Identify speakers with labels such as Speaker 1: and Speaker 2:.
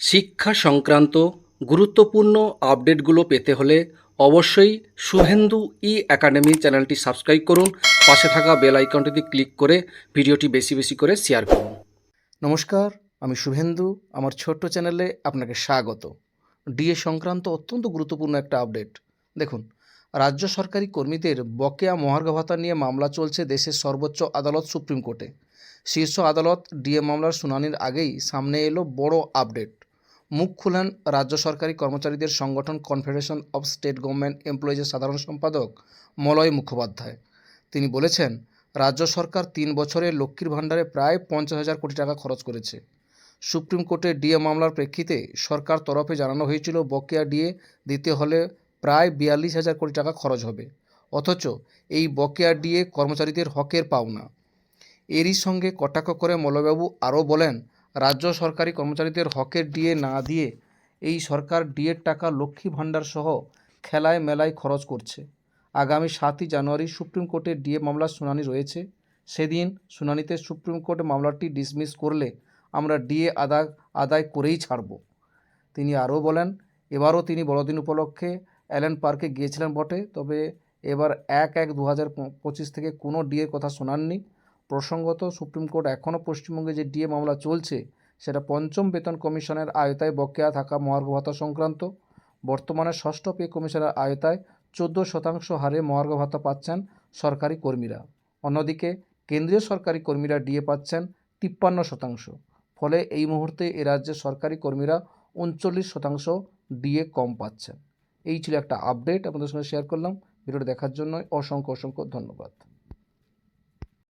Speaker 1: শিক্ষা সংক্রান্ত গুরুত্বপূর্ণ আপডেটগুলো পেতে হলে অবশ্যই শুভেন্দু ই একাডেমি চ্যানেলটি সাবস্ক্রাইব করুন। পাশে থাকা বেল আইকনটিতে ক্লিক করে ভিডিওটি বেশি বেশি করে শেয়ার করুন। নমস্কার, আমি শুভেন্দু। আমার ছোট্ট চ্যানেলে আপনাকে স্বাগত। ডিএ সংক্রান্ত অত্যন্ত গুরুত্বপূর্ণ একটা আপডেট। দেখুন, রাজ্য সরকারি কর্মীদের বকেয়া মহার্ঘ ভাতা নিয়ে মামলা চলছে দেশের সর্বোচ্চ আদালত সুপ্রিম কোর্টে। শীর্ষ আদালত ডিএ মামলার শুনানির আগেই সামনে এলো বড় আপডেট। মুখ খুলেন রাজ্য সরকারি কর্মচারীদের সংগঠন কনফেডারেশন অব স্টেট গভর্নমেন্ট এমপ্লয়িজের সাধারণ সম্পাদক মলয় মুখোপাধ্যায়। তিনি বলেছেন, রাজ্য সরকার তিন বছরে লক্ষ্মীর ভাণ্ডারে প্রায় পঞ্চাশ হাজার কোটি টাকা খরচ করেছে। সুপ্রিম কোর্টে ডিএ মামলার প্রেক্ষিতে সরকার তরফে জানানো হয়েছিল, বকেয়া ডিএ দিতে হলে প্রায় বিয়াল্লিশ হাজার কোটি টাকা খরচ হবে। অথচ এই বকেয়া ডিএ কর্মচারীদের হকের পাওনা। এরই সঙ্গে কটাক্ষ করে মলয়বাবু আরও বলেন রাজ্য সরকারি কর্মচারীদের হকের ডিএ না দিয়ে এই সরকার ডিএর টাকা লক্ষ্মী ভাণ্ডার সহ খেলায় মেলায় খরচ করছে। আগামী সাতই জানুয়ারি সুপ্রিম কোর্টে ডিএ মামলার শুনানি রয়েছে। সেদিন শুনানিতে সুপ্রিম কোর্ট মামলাটি ডিসমিস করলে আমরা ডিএ আদায় আদায় করেই ছাড়ব। তিনি আরও বলেন, এবারও তিনি বড়দিন উপলক্ষে অ্যালেন পার্কে গিয়েছিলেন বটে, তবে এবার এক এক দু হাজার পঁচিশ থেকে কোনো ডিএর কথা শোনাননি। প্রসঙ্গত সুপ্রিম কোর্ট এখনও পশ্চিমবঙ্গে যে ডিএ মামলা চলছে, সেটা পঞ্চম বেতন কমিশনের আয়তায় বকেয়া থাকা মহার্ঘ ভাতা সংক্রান্ত। বর্তমানে ষষ্ঠ পে কমিশনের আয়তায় চোদ্দ শতাংশ হারে মহার্ঘ ভাতা পাচ্ছেন সরকারি কর্মীরা। অন্যদিকে কেন্দ্রীয় সরকারি কর্মীরা ডিএ পাচ্ছেন তিপ্পান্ন শতাংশ। ফলে এই মুহূর্তে এ রাজ্যের সরকারি কর্মীরা উনচল্লিশ শতাংশ ডিএ কম পাচ্ছেন। এই ছিল একটা আপডেট, আপনাদের সঙ্গে শেয়ার করলাম। ভিডিওটি দেখার জন্য অসংখ্য অসংখ্য ধন্যবাদ।